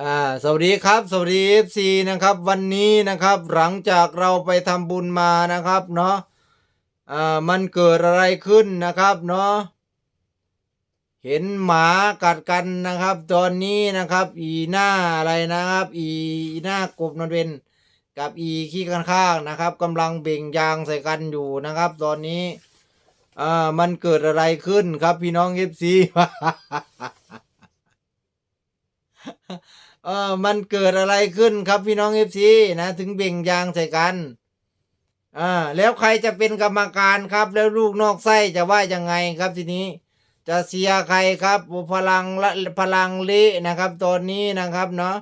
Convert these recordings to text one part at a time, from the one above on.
อ่าสวัสดีครับ สวัสดี FC นะครับ วันนี้นะครับหลังจากเราไปทำบุญมานะครับเนาะอ่ามันเกิดอะไรขึ้นนะครับเนาะเห็นหมากัดกันนะครับ ตอนนี้นะครับ อีหน้าอะไรนะครับ อีหน้ากบนนเวนกับอีขี้กันข้างนะครับกำลังเบ่งยางใส่กันอยู่นะครับ ตอนนี้อ่ามันเกิดอะไรขึ้นครับพี่น้อง FC เออมันเกิดอะไรขึ้นครับพี่น้องเอฟซีนะถึงเบ่งยางใส่กันอ่าแล้วใครจะเป็นกรรมการครับแล้วลูกนอกไส้จะว่ายังไงครับทีนี้ จะเสียใครครับพลังละพลังเละนะครับ ตอนนี้นะครับเนาะ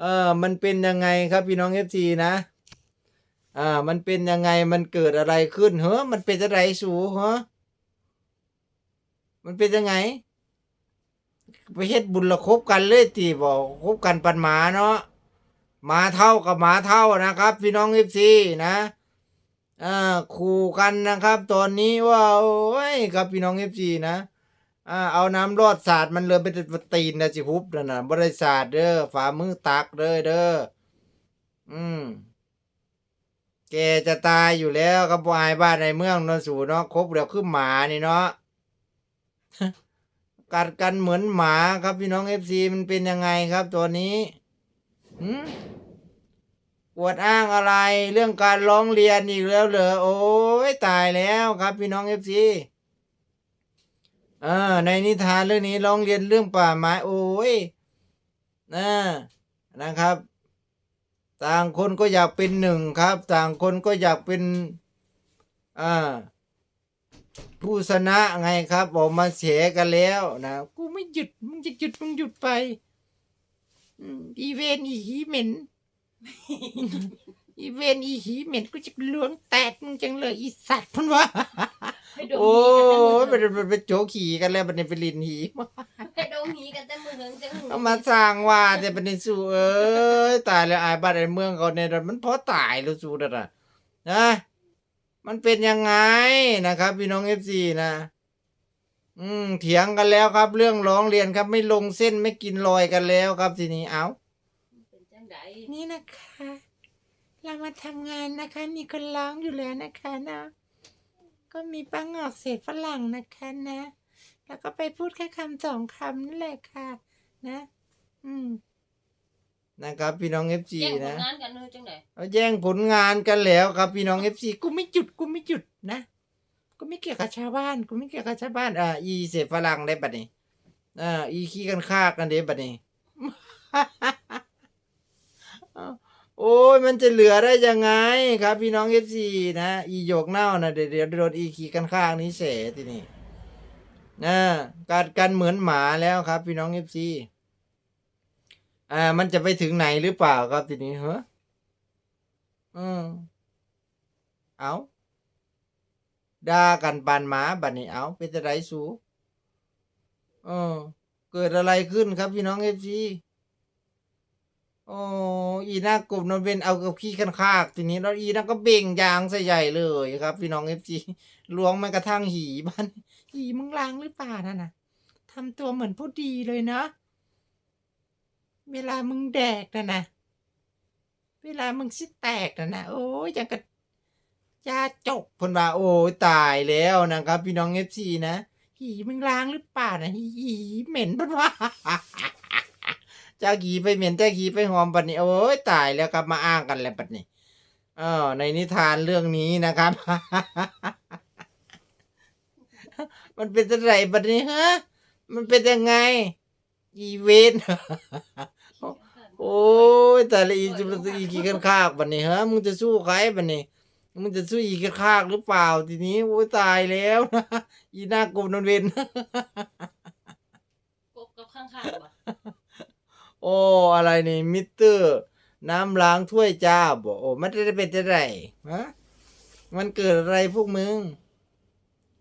เออมันเป็นยังไงครับพี่น้องเอฟซีนะอ่ามันเป็นยังไงมันเกิดอะไรขึ้นเฮ้อมันเป็นอะไรสูเหรอมันเป็นยังไง ไปเฮ็ดบุญละคบกันเลยตีบอกคบกันปันหมาเนาะหมาเท่ากับหมาเท่านะครับ พี่น้องเอฟซีนะอ่าขู่กันนะครับ ตอนนี้ว่าโอ้ยครับพี่น้องเอฟซีนะอ่าเอาน้ำรอดสาดมันเลยไปตีนนะจิฮุบนั่นน่ะบริษัทเด้อฝ่ามือตักเด้อเด้ออืมแกจะตายอยู่แล้วครับวายบ้านในเมืองนนสูเนาะครบเดี๋ยวคือหมานี่เนาะ กัดกันเหมือนหมาครับพี่น้องเอฟซีมันเป็นยังไงครับตัวนี้หืมปวดอ้างอะไร เรื่องการร้องเรียนอีกแล้วเหรอโอ้ยตายแล้วครับพี่น้องเอฟซีเออในนิทานเรื่องนี้ร้องเรียนเรื่องป่าไม้โอ้ยนะนะครับ ต่างคนก็อยากเป็นหนึ่งครับ ต่างคนก็อยากเป็นอ่า ผู้ชนะไงครับออกมาเสียกันแล้วนะกูไม่หยุดมึงจะหยุดมึงหยุดไปอืมอีเวนอีหีเหม็นอีเวนอีหีเหม็นกูจะล้วงแตกมึงจังเลยอีสัตว์พันวะให้ดมโอ้หีกันยเป็นเป็นเป็นโจกขี่กันแล้วเป็นเป็นลินหีให้ดมหีกันแต่มือเหิงแต่หูเอามาสร้างว่าจะเป็นในสู่เอ้ยตายแล้วอายบ้านไอ้เมืองเขาเนี่ยมันพอตายแล้วสู่นั่นน่ะนะ มันเป็นยังไงนะครับ พี่น้องเอฟซีนะ อืมเถียงกันแล้วครับ เรื่องร้องเรียนครับ ไม่ลงเส้นไม่กินรอยกันแล้วครับทีนี้เอาเป็นจังไดนี่นะคะ เรามาทำงานนะคะ มีคนร้องอยู่แล้วนะคะนะ ก็มีปังงอกเศษฝรั่งนะคะนะ แล้วก็ไปพูดแค่คำสองคำนั่นแหละค่ะ นะ อืม นะครับ พี่น้องเอฟซีแย่งผลนะงานกันเลยจังไดเอาแย่งผลงานกันแล้วครับพี่น้องเอฟซีกูไม่หยุดกูไม่หยุดนะกูไม่เกี่ยวกับชาวบ้านกูไม่เกี่ยวกับชาวบ้านอ่าอีเสพฝรั่งได้บัดนี้อ่าอีขี้กันคากกันเด้บัดนี้ โอ้ยมันจะเหลือได้ยังไงครับ พี่น้องเอฟซีนะอีโยกเน่านะเดี๋ยวเดี๋ยวโดนอีขี้กันข้างนี้เสทีนี้นะกัดกันเหมือนหมาแล้วครับ พี่น้องเอฟซี อ่า มันจะไปถึงไหนหรือเปล่าครับทีนี้เหรออืมเอาด่ากันปานหมาบัดนี้เอาเป็นไรสูเออเกิดอะไรขึ้นครับพี่น้องเอฟซีโอ้อีน่ากบนอนเป็นเอากับขี้ขันคากทีนี้แล้วอีน่าก็เบ่งยางใส่ใหญ่เลยครับ พี่น้องเอฟซีล้วงแม้กระทั่งหีบ้านอีมึงล้างหรือเปล่านั่นน่ะทำตัวเหมือนผู้ดีเลยเนาะ เวลามึงแดกน่ะนะเวลามึงสิแตกน่ะนะโอ้ยยังกับยาจกเพนว่าโอ้ยตายแล้วนะครับ พี่น้องเอฟซีนะหีมึงล้างหรือเปล่านะหีเหม็นปะวะจากขี่ไปเหม็นจากขี่ไปหอมปัดนี้โอ้ยตายแล้วครับมาอ้างกันแล้วปัดนี้เออในนิทานเรื่องนี้นะครับ มันเป็นอะไรปัดนี้ฮะ มันเป็นยังไง อีเวนต์ โอ้ยแต่ละอีจุลอีกี่กันคากบัดนี้ฮะมึงจะสู้ใครบัดนี้มึงจะสู้อีกันคากหรือเปล่าทีนี้โอ้ยตายแล้วนะอีหน้ากบนนเวนกบกับข้างๆบ่โอ้อะไรนี่มิเตอร์ น้ำล้างถ้วยจ้าบอกโอ้มันจะได้เป็นจะไรฮะมันเกิดอะไรพวกมึง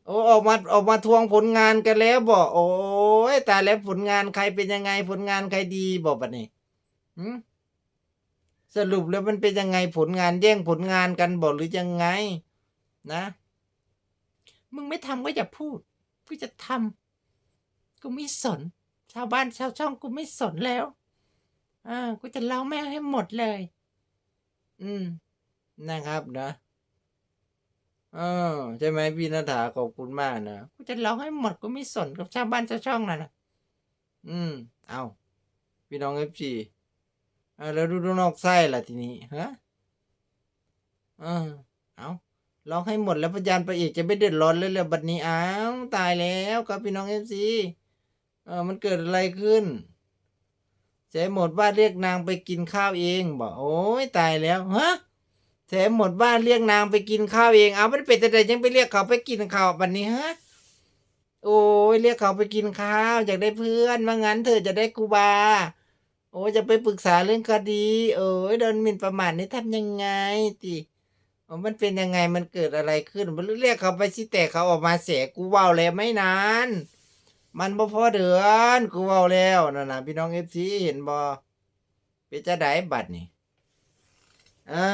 โอ้ออกมาออกมาทวงผลงานกันแล้วบอกโอ้ยตายแล้วผลงานใครเป็นยังไงผลงานใครดีบอกบัดนี้หืม สรุปแล้วมันเป็นยังไงผลงานแย่งผลงานกันบอกหรือยังไง นะ มึงไม่ทำก็อย่าพูดกูจะทำกูไม่สน ชาวบ้านชาวช่องกูไม่สนแล้วอ่ากูจะเล่าแม่ให้หมดเลย อืม นะครับนะเออใช่ไหมพี่นาถาขอบคุณมากนะกูจะร้องให้หมดกูไม่สนกับชาวบ้านชาวช่องนั่นนะอืม เอาพี่น้องเอฟ ซีอ่าแล้วดูดูนอกไส้ล่ะทีนี้ฮะเออเอาร้องให้หมดแล้วพยานไปอีกจะไม่เดือดร้อนเลยเลยบัดนี้อ้าวตายแล้วครับพี่น้องเอฟซีเออมันเกิดอะไรขึ้นเจ๊หมดว่าเรียกนางไปกินข้าวเองบอกโอ้ยตายแล้วฮะเจ๊หมดว่าเรียกนางไปกินข้าวเองเอาไม่เป็นแต่ยังไปเรียกเขาไปกินข้าวบัดนี้ฮะโอ้ยเรียกเขาไปกินข้าวอยากได้เพื่อนว่างั้นเธอจะได้กูบา อ้จะไปปรึกษาเรื่องคดีเอ้ยโดนหมิ่นประมาทนี่ทำยังไงติอ๋อมันเป็นยังไงมันเกิดอะไรขึ้น มันเรียกเขาไปสิแต่เขาออกมาเสียกูเว้าแล้วไม่นาน มันบ่พอเดือนกูเว้าแล้วนั่นน่ะพี่น้องเอฟซีเห็นบ่เป็นจะได้บัตรนี่อ่า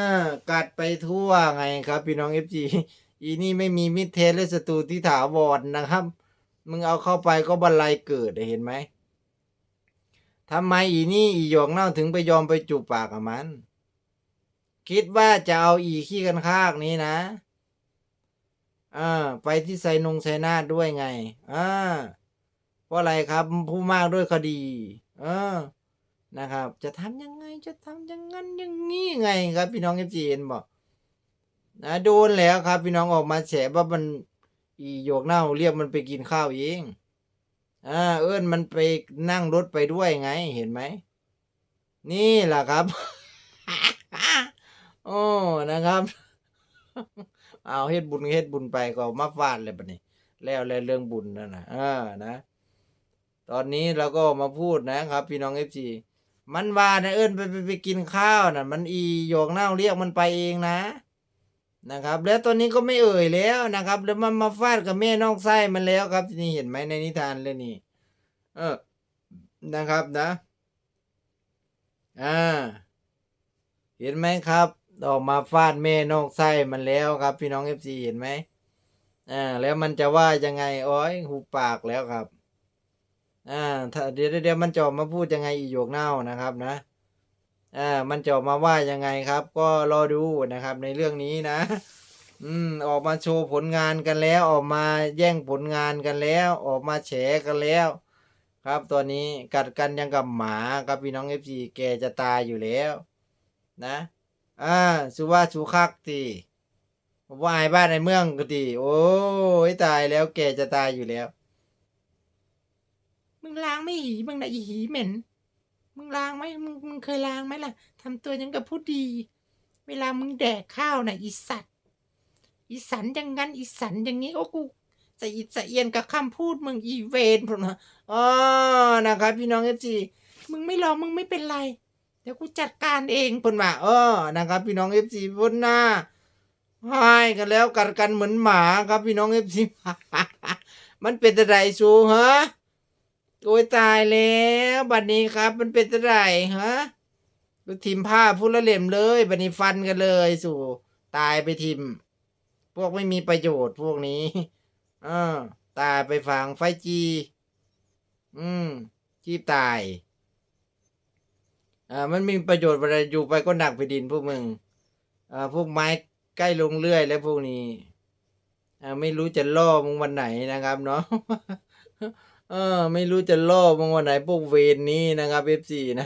กัดไปทั่วไงครับ พี่น้องเอฟซีอีนี่ไม่มีมิตรเทสและศัตรูที่ถาวรนะครับ มึงเอาเข้าไปก็บันไลเกิดเห็นไหม ทำไมอีนี่อีหยกเน่าถึงไปยอมไปจูบปากกับมัน คิดว่าจะเอาอีขี้กันคากนี้นะอ่าไปที่ไซนงไซนาทด้วยไงอ่าเพราะอะไรครับ ผู้มากด้วยคดี เออ นะครับ จะทำยังไงจะทำอยังงั้นอย่างงี้ไงครับ พี่น้องเอฟจีเอ็นบอกนะโดนแล้วครับ พี่น้องออกมาแฉว่ามันอีโยกเน่าเรียกมันไปกินข้าวเอง อ่าเอิ้นมันไปนั่งรถไปด้วยไง เห็นไหม นี่แหละครับ โอ้นะครับ เอาเฮ็ดบุญเฮ็ดบุญไปก็มาฟาดเลยบัดนี้แล้วแล้วเรื่องบุญนั่นนะเออนะ ตอนนี้เราก็มาพูดนะครับ พี่น้องเอฟซีมันว่านะเอิ้นไปไปไปกินข้าวน่ะ มันอีโยกเน่าเรียกมันไปเองนะ นะครับ แล้วตอนนี้ก็ไม่เอ่ยแล้วนะครับ แล้วมันมาฟาดกับแม่นอกไส้มันแล้วครับ นี่เห็นไหมในนิทานเรื่องนี้เออนะครับนะ อ่า เห็นไหมครับ ออกมาฟาดแม่นอกไส้มันแล้วครับ พี่น้องเอฟซีเห็นไหมอ่า แล้วมันจะว่ายังไงโอ้ยหูปากแล้วครับ อ่าถ้าเดี๋ยวเดี๋ยวมันจะออกมาพูดยังไงอีโยกเน่านะครับนะ อ่ามันจะออกมาว่ายังไงครับ ก็รอดูนะครับในเรื่องนี้นะ อืมออกมาโชว์ผลงานกันแล้ว ออกมาแย่งผลงานกันแล้ว ออกมาแฉกันแล้ว ครับตอนนี้กัดกันยังกับหมาครับพี่น้องเอฟซีแกจะตายอยู่แล้ว นะอ่าสุว่าสุคักตีว่าไอ้บ้านในเมืองก็ตีโอ้ยตายแล้วแกจะตายอยู่แล้ว มึงล้างไม่หีมึงนะอีหีเหม็น มึงล้างไหมมึงมึงเคยล้างไหมล่ะทำตัวยังกับผู้ดี เวลามึงแดกข้าวน่ะอีสัตว์อีสันอย่างงั้นอีสันอย่างนี้โอ้กูจะอิจะเอียนกับคำพูดมึงอีเวนผมนะอ๋อนะครับพี่น้องเอฟซีมึงไม่รอมึงไม่เป็นไร เดี๋ยวกูจัดการเองเพิ่นว่าเออนะครับ พี่น้องเอฟซีบนหน้าห้กันแล้วกัดกันเหมือนหมาครับพี่น้องเอฟซีมันเป็นอะไรสูฮะ โอ้ยตายแล้วบัดนี้ครับ มันเป็นอะไรฮะทีมผ้าพูดละเหล่มเลยบัดนี้ฟันกันเลยสู่ ตายไปทีมพวกไม่มีประโยชน์พวกนี้ เออ ตายไปฝังไฟจี อืมจีบตายอ่ามันมีประโยชน์อะไรอยู่ไปก็หนักไปดินพวกมึงอ่าพวกไม้ใกล้ลงเรื่อยแล้วพวกนี้อ่าไม่รู้จะล่อมึงวันไหนนะครับเนาะ เออ ไม่รู้จะล่อมางวันไหนพวกเวรนี้นะครับเอฟซีนะ